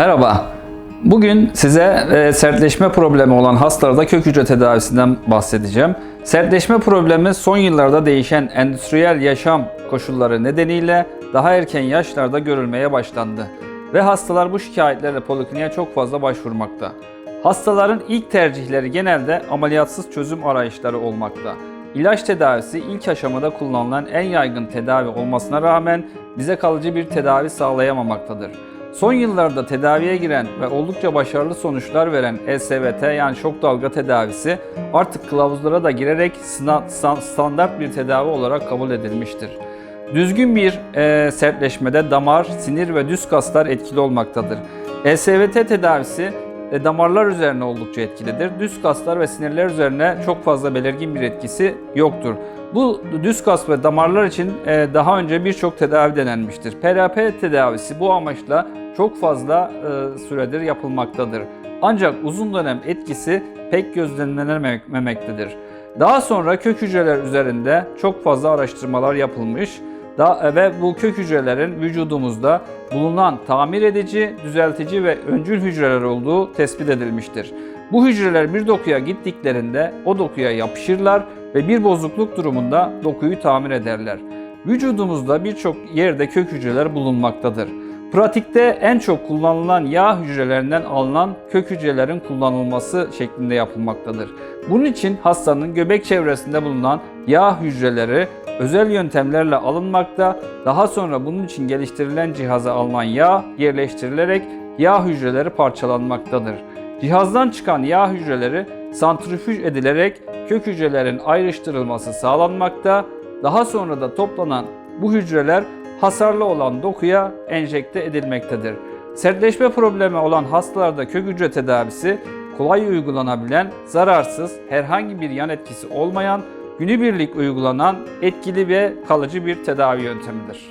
Merhaba. Bugün size e, sertleşme problemi olan hastalarda kök hücre tedavisinden bahsedeceğim. Sertleşme problemi son yıllarda değişen endüstriyel yaşam koşulları nedeniyle daha erken yaşlarda görülmeye başlandı. Ve hastalar bu şikayetlerle polikliniğe çok fazla başvurmakta. Hastaların ilk tercihleri genelde ameliyatsız çözüm arayışları olmakta. İlaç tedavisi ilk aşamada kullanılan en yaygın tedavi olmasına rağmen bize kalıcı bir tedavi sağlayamamaktadır. Son yıllarda tedaviye giren ve oldukça başarılı sonuçlar veren ESVT yani şok dalga tedavisi artık kılavuzlara da girerek standart bir tedavi olarak kabul edilmiştir. Düzgün bir e, sertleşmede damar, sinir ve düz kaslar etkili olmaktadır. ESVT tedavisi e, damarlar üzerine oldukça etkilidir. Düz kaslar ve sinirler üzerine çok fazla belirgin bir etkisi yoktur. Bu düz kas ve damarlar için e, daha önce birçok tedavi denenmiştir. PRP tedavisi bu amaçla çok fazla e, süredir yapılmaktadır. Ancak uzun dönem etkisi pek gözlemlenememektedir. Daha sonra kök hücreler üzerinde çok fazla araştırmalar yapılmış da, ve bu kök hücrelerin vücudumuzda bulunan tamir edici, düzeltici ve öncül hücreler olduğu tespit edilmiştir. Bu hücreler bir dokuya gittiklerinde o dokuya yapışırlar ve bir bozukluk durumunda dokuyu tamir ederler. Vücudumuzda birçok yerde kök hücreler bulunmaktadır. Pratikte en çok kullanılan yağ hücrelerinden alınan kök hücrelerin kullanılması şeklinde yapılmaktadır. Bunun için hastanın göbek çevresinde bulunan yağ hücreleri özel yöntemlerle alınmakta, daha sonra bunun için geliştirilen cihaza alınan yağ yerleştirilerek yağ hücreleri parçalanmaktadır. Cihazdan çıkan yağ hücreleri santrifüj edilerek kök hücrelerin ayrıştırılması sağlanmakta, daha sonra da toplanan bu hücreler hasarlı olan dokuya enjekte edilmektedir. Sertleşme problemi olan hastalarda kök hücre tedavisi kolay uygulanabilen, zararsız, herhangi bir yan etkisi olmayan, günübirlik uygulanan etkili ve kalıcı bir tedavi yöntemidir.